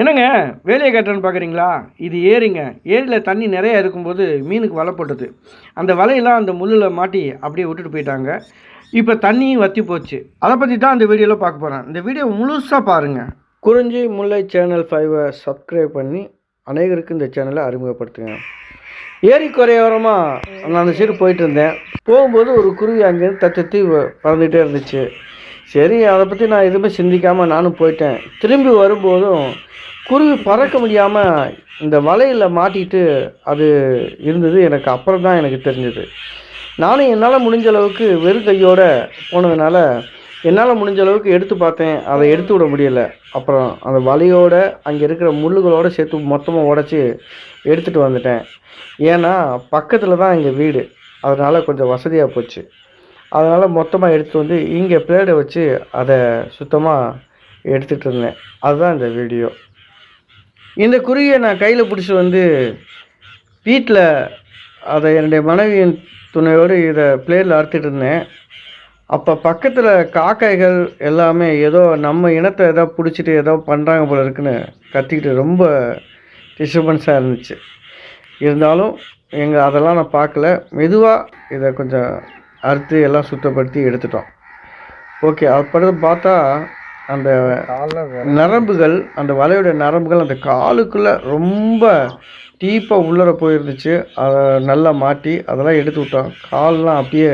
என்னங்க வேலையை கட்டுறேன்னு பார்க்குறீங்களா இது ஏரிங்க. ஏரியில் தண்ணி நிறையா இருக்கும்போது மீனுக்கு வலை போட்டது. அந்த வலையெல்லாம் அந்த முள்ளில் மாட்டி அப்படியே விட்டுட்டு போயிட்டாங்க. இப்போ தண்ணியும் வற்றி போச்சு. அதை பற்றி தான் அந்த வீடியோவில் பார்க்க போகிறேன் இந்த வீடியோ முழுசாக பாருங்கள் குறிஞ்சி முல்லை சேனல் ஃபைவை சப்ஸ்கிரைப் பண்ணி அநேகருக்கு இந்த சேனலை அறிமுகப்படுத்துங்க. ஏரி குறையோரமாக நான் அந்த சைடு போயிட்டு இருந்தேன். போகும்போது ஒரு குருவி அங்கேருந்து தத்தி பறந்துகிட்டே இருந்துச்சு. சரி அதை பற்றி நான் எதுவுமே சிந்திக்காமல் நானும் போயிட்டேன். திரும்பி வரும்போதும் குருவி பறக்க முடியாமல் இந்த வலையில் மாட்டிட்டு அது இருந்தது எனக்கு அப்புறம் தான் எனக்கு தெரிஞ்சது. நானும் என்னால் முடிஞ்ச அளவுக்கு வெறும் கையோடு போனதுனால என்னால் முடிஞ்ச அளவுக்கு எடுத்து பார்த்தேன். அதை எடுத்து விட முடியலை. அப்புறம் அந்த வலையோடு அங்கே இருக்கிற முள்ளுகளோடு சேர்த்து மொத்தமாக உடச்சி எடுத்துகிட்டு வந்துட்டேன். ஏன்னா பக்கத்தில் தான் எங்கள் வீடு. அதனால் கொஞ்சம் வசதியாக போச்சு. அதனால் மொத்தமாக எடுத்து வந்து இங்கே பிளேடை வச்சு அதை சுத்தமாக எடுத்துகிட்டு இருந்தேன். அதுதான் இந்த வீடியோ. இந்த குருவியை நான் கையில் பிடிச்சி வந்து வீட்டில் அதை என்னுடைய மனைவியின் துணையோடு இதை பிளேயரில் அறுத்துட்டு இருந்தேன். அப்போ பக்கத்தில் காக்கைகள் எல்லாமே ஏதோ நம்ம இனத்தை ஏதோ பிடிச்சிட்டு ஏதோ பண்ணுறாங்க போல இருக்குன்னு கத்திக்கிட்டு ரொம்ப டிஸ்டர்பன்ஸாக இருந்துச்சு. இருந்தாலும் எங்கள் அதெல்லாம் நான் பார்க்கல. மெதுவாக இதை கொஞ்சம் அறுத்து எல்லாம் சுத்தப்படுத்தி எடுத்துட்டோம். ஓகே அப்புறம் பார்த்தா அந்த நரம்புகள் அந்த வலையோட நரம்புகள் அந்த காலுக்குள்ளே ரொம்ப டீப்பாக உள்ளர போயிருந்துச்சு. அதை நல்லா மாட்டி அதெல்லாம் எடுத்து விட்டோம் கால்லாம் அப்படியே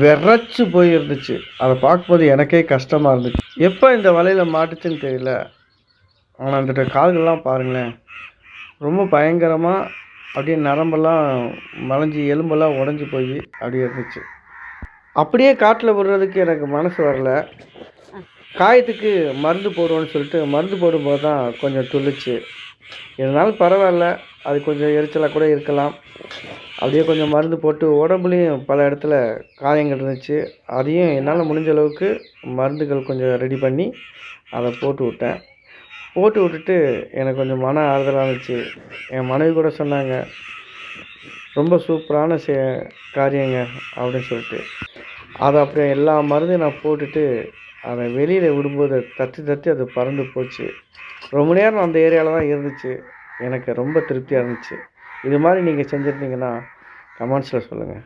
விரைச்சி போயிருந்துச்சு. அதை பார்க்கும்போது எனக்கே கஷ்டமாக இருந்துச்சு. எப்போ இந்த வலையில் மாட்டுச்சுன்னு தெரியல. ஆனால் அந்த கால்கள்லாம் பாருங்களேன். ரொம்ப பயங்கரமாக அப்படியே நரம்பெல்லாம் மலைஞ்சி எலும்பெல்லாம் உடஞ்சி போய் அப்படியே இருந்துச்சு. அப்படியே காட்டில் விடுறதுக்கு எனக்கு மனசு வரல. காயத்துக்கு மருந்து போடுவோன்னு சொல்லிட்டு மருந்து போடும்போது தான் கொஞ்சம் துள்ளுச்சு. இருந்தாலும் பரவாயில்ல அது கொஞ்சம் எரிச்சலாக கூட இருக்கலாம். அப்படியே கொஞ்சம் மருந்து போட்டு உடம்புலையும் பல இடத்துல காயங்கள் இருந்துச்சு. அதையும் என்னால் முடிஞ்ச அளவுக்கு மருந்துகள் கொஞ்சம் ரெடி பண்ணி அதை போட்டு விட்டேன். போட்டு விட்டுட்டு எனக்கு கொஞ்சம் மன ஆறுதலாக இருந்துச்சு. என் மனைவி கூட சொன்னாங்க ரொம்ப சூப்பரான சே காரியங்க அப்படின்னு சொல்லிட்டு. அதை அப்படியே எல்லா மருந்தையும் நான் போட்டுட்டு அதை வெளியில் விடும்போது தத்தி தத்தி அது பறந்து போச்சு. ரொம்ப நேரம் அந்த ஏரியாவில் தான் இருந்துச்சு. எனக்கு ரொம்ப திருப்தியாக இருந்துச்சு. இது மாதிரி நீங்கள் செஞ்சுருந்தீங்கன்னா கமெண்ட்ஸில் சொல்லுங்கள்